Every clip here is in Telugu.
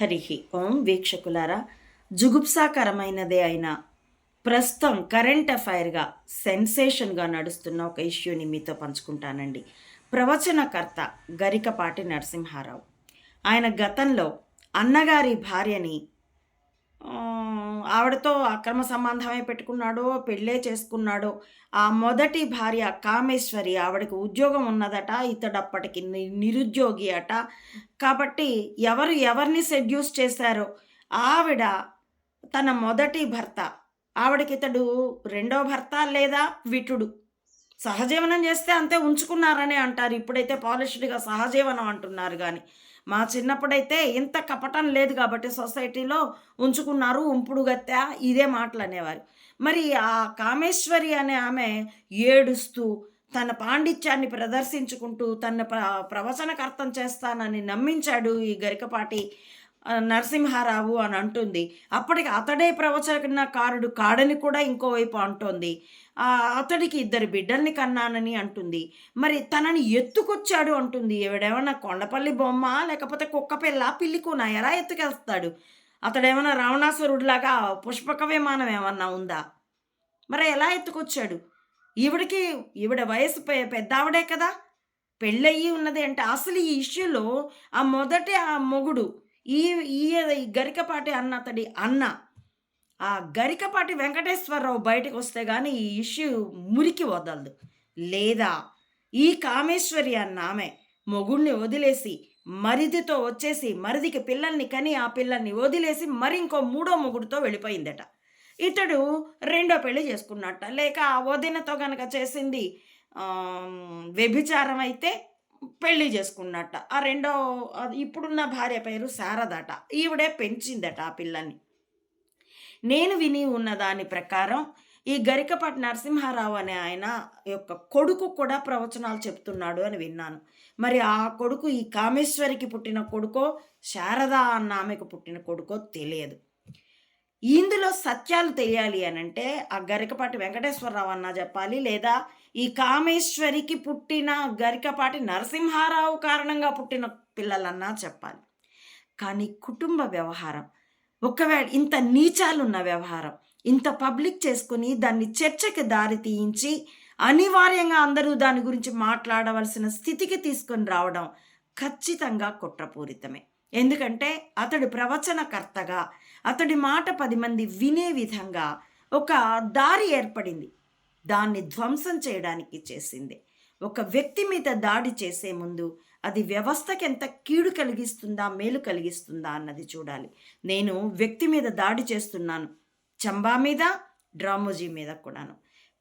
హరిహి. ఓం వీక్షకులారా జుగుప్సాకరమైనదే అయిన ప్రస్తుతం కరెంట్ అఫైర్గా సెన్సేషన్గా నడుస్తున్న ఒక ఇష్యూని మీతో పంచుకుంటానండి. ప్రవచనకర్త గరికపాటి నరసింహారావు. ఆయన గతంలో అన్నగారి భార్యని ఆవిడతో అక్రమ సంబంధమే పెట్టుకున్నాడో పెళ్ళే చేసుకున్నాడో ఆ మొదటి భార్య కామేశ్వరి ఆవిడకి ఉద్యోగం ఉన్నదట ఇతడప్పటికి నిరుద్యోగి అట. కాబట్టి ఎవరు ఎవరిని సెడ్యూస్ చేశారో ఆవిడ తన మొదటి భర్త ఆవిడకి ఇతడు రెండో భర్త లేదా విటుడు. సహజీవనం చేస్తే అంతే ఉంచుకున్నారని అంటారు. ఇప్పుడైతే పాలిష్డ్గా సహజీవనం అంటున్నారు కానీ మా చిన్నప్పుడైతే ఇంత కపటం లేదు కాబట్టి సొసైటీలో ఉంచుకున్నారు ఉంపుడుగత్త ఇదే మాటలు అనేవారు మరి ఆ కామేశ్వరి అనే ఆమె ఏడుస్తూ తన పాండిత్యాన్ని ప్రదర్శించుకుంటూ తన ప్ర ప్రవచనకర్తం చేస్తానని నమ్మించాడు ఈ గరికపాటి నరసింహారావు అని అంటుంది. అప్పటికి అతడే ప్రవచనకారుడు కాడని కూడా ఇంకోవైపు అంటోంది. ఆ, అతడికి ఇద్దరు బిడ్డల్ని కన్నానని అంటుంది. మరి తనని ఎత్తుకొచ్చాడు అంటుంది. ఎవడేమన్నా కొండపల్లి బొమ్మ లేకపోతే కుక్క పిల్ల పిల్లి ఎలా ఎత్తుకెళ్తాడు? అతడేమన్నా రావణాసురుడిలాగా పుష్పక విమానం ఏమన్నా ఉందా? మరి ఎలా ఎత్తుకొచ్చాడు? ఈవిడికి ఈవిడ వయసు పెద్దావిడే పెద్ద ఆవిడే కదా. పెళ్ళయ్యి ఉన్నది అంటే అసలు ఈ ఇష్యూలో ఆ మొదటి ఆ మొగుడు ఈ ఈ ఈ గరికపాటి అన్న అతడి అన్న ఆ గరికపాటి వెంకటేశ్వరరావు బయటకు వస్తే కానీ ఈ ఇష్యూ మురికి వదలదు. లేదా ఈ కామేశ్వరి అన్న ఆమె మొగుణ్ణి వదిలేసి మరిదితో వచ్చేసి మరిదికి పిల్లల్ని కని ఆ పిల్లల్ని వదిలేసి మరి ఇంకో మూడో మొగుడితో వెళ్ళిపోయిందట. ఇతడు రెండో పెళ్ళి చేసుకున్నట్ట. లేక ఆ వదినతో కనుక చేసింది వ్యభిచారం అయితే పెళ్ళి చేసుకున్నట్ట. ఆ రెండో అది ఇప్పుడున్న భార్య పేరు శారదట. ఈవిడే పెంచిందట ఆ పిల్లని. నేను విని ఉన్న దాని ప్రకారం ఈ గరికపాటి నరసింహారావు అనే ఆయన యొక్క కొడుకు కూడా ప్రవచనాలు చెప్తున్నాడు అని విన్నాను. మరి ఆ కొడుకు ఈ కామేశ్వరికి పుట్టిన కొడుకో శారద అన్న ఆమెకు పుట్టిన కొడుకో తెలియదు. ఇందులో సత్యాలు తెలియాలి అని అంటే ఆ గరికపాటి వెంకటేశ్వరరావు అన్న చెప్పాలి. లేదా ఈ కామేశ్వరికి పుట్టిన గరికపాటి నరసింహారావు కారణంగా పుట్టిన పిల్లలన్నా చెప్పాలి. కానీ కుటుంబ వ్యవహారం ఒకవేళ ఇంత నీచాలున్న వ్యవహారం ఇంత పబ్లిక్ చేసుకుని దాన్ని చర్చకి దారి తీయించి అనివార్యంగా అందరూ దాని గురించి మాట్లాడవలసిన స్థితికి తీసుకొని రావడం ఖచ్చితంగా కుట్రపూరితమే. ఎందుకంటే అతడు ప్రవచనకర్తగా అతడి మాట పది మంది వినే విధంగా ఒక దారి ఏర్పడింది. దాన్ని ధ్వంసం చేయడానికి చేసింది. ఒక వ్యక్తి మీద దాడి చేసే ముందు అది వ్యవస్థకి ఎంత కీడు కలిగిస్తుందా మేలు కలిగిస్తుందా అన్నది చూడాలి. నేను వ్యక్తి మీద దాడి చేస్తున్నాను. చంబా మీద డ్రామోజీ మీద కూడాను.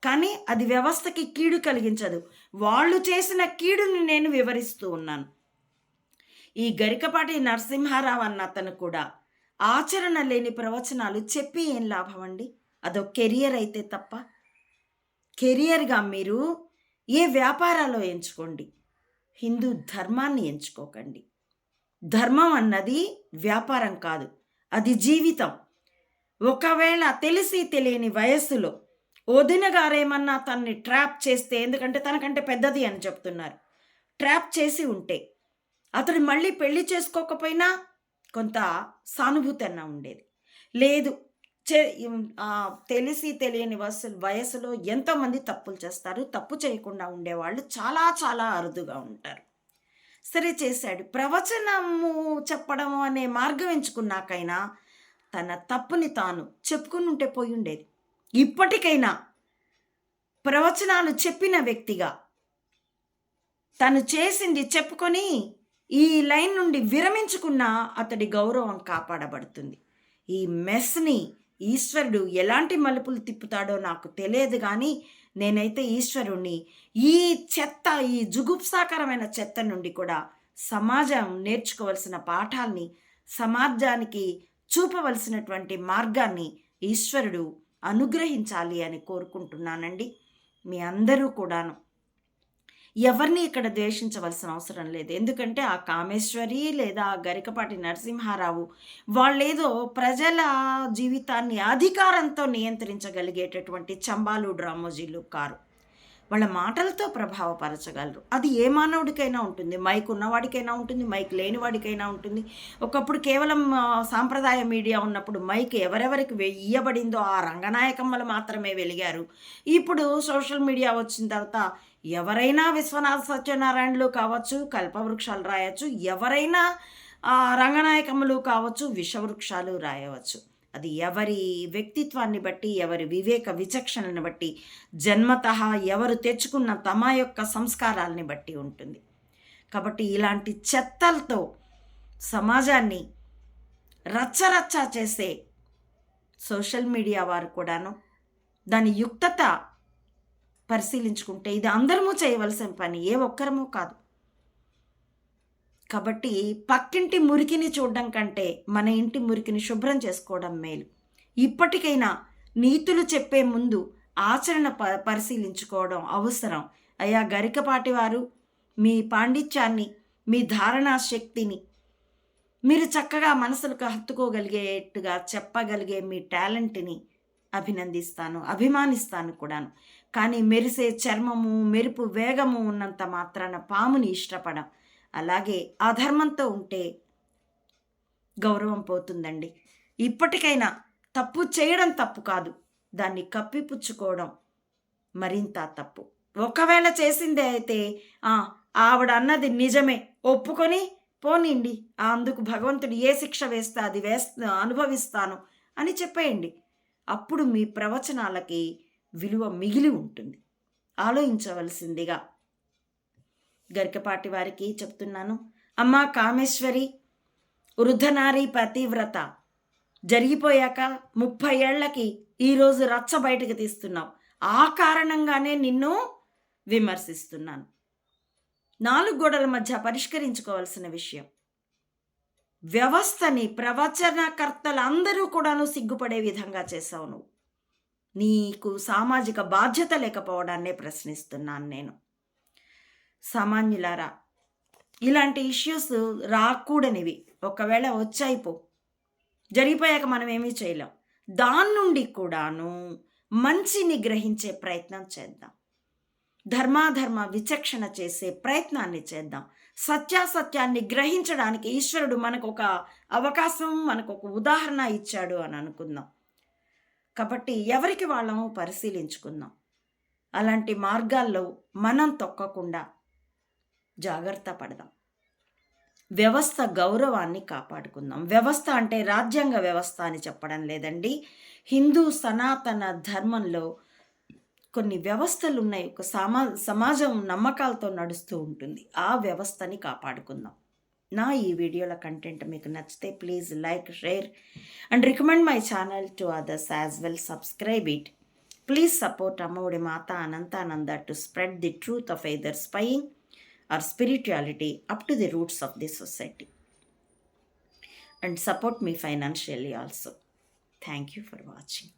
కానీ అది వ్యవస్థకి కీడు కలిగించదు. వాళ్ళు చేసిన కీడుని నేను వివరిస్తూ ఉన్నాను. ఈ గరికపాటి నరసింహారావు అన్న అతను కూడా ఆచరణ లేని ప్రవచనాలు చెప్పి ఏం లాభం అండి అదో కెరియర్ అయితే తప్ప. కెరియర్గా మీరు ఏ వ్యాపారాలో ఎంచుకోండి? హిందూ ధర్మాన్ని ఎంచుకోకండి. ధర్మం అన్నది వ్యాపారం కాదు అది జీవితం. ఒకవేళ తెలిసి తెలియని వయస్సులో వదిన గారేమన్నా తన్ని ట్రాప్ చేస్తే ఎందుకంటే తనకంటే పెద్దది అని చెప్తున్నారు. ట్రాప్ చేసి ఉంటే అతడు మళ్ళీ పెళ్ళి చేసుకోకపోయినా కొంత సానుభూతి అన్న ఉండేది. లేదు చే తెలిసి తెలియని వయసు వయసులో ఎంతోమంది తప్పులు చేస్తారు తప్పు చేయకుండా ఉండేవాళ్ళు చాలా చాలా అరుదుగా ఉంటారు. సరే చేశాడు. ప్రవచనము చెప్పడం అనే మార్గం ఎంచుకున్నాకైనా తన తప్పుని తాను చెప్పుకుని ఉంటే పోయి ఉండేది. ఇప్పటికైనా ప్రవచనాలు చెప్పిన వ్యక్తిగా తను చేసింది చెప్పుకొని ఈ లైన్ నుండి విరమించుకున్న అతడి గౌరవం కాపాడబడుతుంది. ఈ మెస్ని ఈశ్వరుడు ఎలాంటి మలుపులు తిప్పుతాడో నాకు తెలియదు కానీ నేనైతే ఈశ్వరుణ్ణి ఈ చెత్త ఈ జుగుప్సాకరమైన చెత్త నుండి కూడా సమాజం నేర్చుకోవలసిన పాఠాల్ని సమాజానికి చూపవలసినటువంటి మార్గాన్ని ఈశ్వరుడు అనుగ్రహించాలి అని కోరుకుంటున్నానండి. మీ అందరూ కూడాను. ఎవరిని ఇక్కడ ద్వేషించవలసిన అవసరం లేదు. ఎందుకంటే ఆ కామేశ్వరి లేదా ఆ గరికపాటి నరసింహారావు వాళ్ళేదో ప్రజల జీవితాన్ని అధికారంతో నియంత్రించగలిగేటటువంటి చంబాలు డ్రామోజీలు కారు. వాళ్ళ మాటలతో ప్రభావపరచగలరు. అది ఏ మానవుడికైనా ఉంటుంది. మైక్ ఉన్నవాడికైనా ఉంటుంది. మైక్ లేని వాడికైనా ఉంటుంది. ఒకప్పుడు కేవలం సాంప్రదాయ మీడియా ఉన్నప్పుడు మైక్ ఎవరెవరికి వెయ్యబడిందో ఆ రంగనాయకమ్మలు మాత్రమే వెలిగారు. ఇప్పుడు సోషల్ మీడియా వచ్చిన తర్వాత ఎవరైనా విశ్వనాథ సత్యనారాయణలు కావచ్చు కల్పవృక్షాలు రాయొచ్చు. ఎవరైనా రంగనాయకములు కావచ్చు విషవృక్షాలు రాయవచ్చు. అది ఎవరి వ్యక్తిత్వాన్ని బట్టి ఎవరి వివేక విచక్షణను బట్టి జన్మత ఎవరు తెచ్చుకున్న తమ యొక్క సంస్కారాలని బట్టి ఉంటుంది. కాబట్టి ఇలాంటి చెత్తలతో సమాజాన్ని రచ్చరచ్చ చేసే సోషల్ మీడియా వారు కూడాను దాని యుక్తత పరిశీలించుకుంటే ఇది అందరము చేయవలసిన పని ఏ ఒక్కరము కాదు. కాబట్టి పక్కింటి మురికిని చూడడం కంటే మన ఇంటి మురికిని శుభ్రం చేసుకోవడం మేలు. ఇప్పటికైనా నీతులు చెప్పే ముందు ఆచరణ ప పరిశీలించుకోవడం అవసరం. అయ్యా గరికపాటి వారు మీ పాండిత్యాన్ని మీ ధారణా శక్తిని మీరు చక్కగా మనసులకు హత్తుకోగలిగేట్టుగా చెప్పగలిగే మీ టాలెంట్ని అభినందిస్తాను అభిమానిస్తాను కూడాను. కానీ మెరిసే చర్మము మెరుపు వేగము ఉన్నంత మాత్రాన పాముని ఇష్టపడం. అలాగే అధర్మంతో ఉంటే గౌరవం పోతుందండి. ఇప్పటికైనా తప్పు చేయడం తప్పు కాదు. దాన్ని కప్పిపుచ్చుకోవడం మరింత తప్పు. ఒకవేళ చేసిందే అయితే ఆ, ఆవిడ అన్నది నిజమే. ఒప్పుకొని పోనీండి. అందుకు భగవంతుడు ఏ శిక్ష వేస్తే అది వేస్తా అనుభవిస్తాను అని చెప్పేయండి. అప్పుడు మీ ప్రవచనాలకి విలువ మిగిలి ఉంటుంది. ఆలోచించవలసిందిగా గరికపాటి వారికి చెప్తున్నాను. అమ్మా కామేశ్వరి వృద్ధనారి పతివ్రత జరిగిపోయాక ముప్పై ఏళ్ళకి ఈరోజు రచ్చ బయటకు తీస్తున్నావు. ఆ కారణంగానే నిన్ను విమర్శిస్తున్నాను. నాలుగు గోడల మధ్య పరిష్కరించుకోవాల్సిన విషయం. వ్యవస్థని ప్రవచనకర్తలందరూ కూడాను సిగ్గుపడే విధంగా చేశావు నువ్వు. నీకు సామాజిక బాధ్యత లేకపోవడాన్నే ప్రశ్నిస్తున్నాను నేను. సామాన్యులారా ఇలాంటి ఇష్యూస్ రాకూడనివి. ఒకవేళ వచ్చాయిపో జరిగిపోయాక మనం ఏమీ చేయలేం. దాని నుండి కూడాను మంచిని గ్రహించే ప్రయత్నం చేద్దాం. ధర్మాధర్మ విచక్షణ చేసే ప్రయత్నాన్ని చేద్దాం. సత్యాసత్యాన్ని గ్రహించడానికి ఈశ్వరుడు మనకు ఒక అవకాశం మనకు ఒక ఉదాహరణ ఇచ్చాడు అని అనుకుందాం. కాబట్టి ఎవరికి వాళ్ళము పరిశీలించుకుందాం. అలాంటి మార్గాల్లో మనం తొక్కకుండా జాగ్రత్త పడదాం. వ్యవస్థ గౌరవాన్ని కాపాడుకుందాం. వ్యవస్థ అంటే రాజ్యాంగ వ్యవస్థ అని చెప్పడం లేదండి. హిందూ సనాతన ధర్మంలో కొన్ని వ్యవస్థలు ఉన్నాయి ఒక సమా సమాజం నమ్మకాలతో నడుస్తూ ఉంటుంది. ఆ వ్యవస్థని కాపాడుకుందాం. నా ఈ వీడియోల కంటెంట్ మీకు నచ్చితే please like share and recommend my channel to others as well subscribe it please support Ammaodi Mata Anantananda to spread the truth of either spying or spirituality up to the roots of the society and support me financially also thank you for watching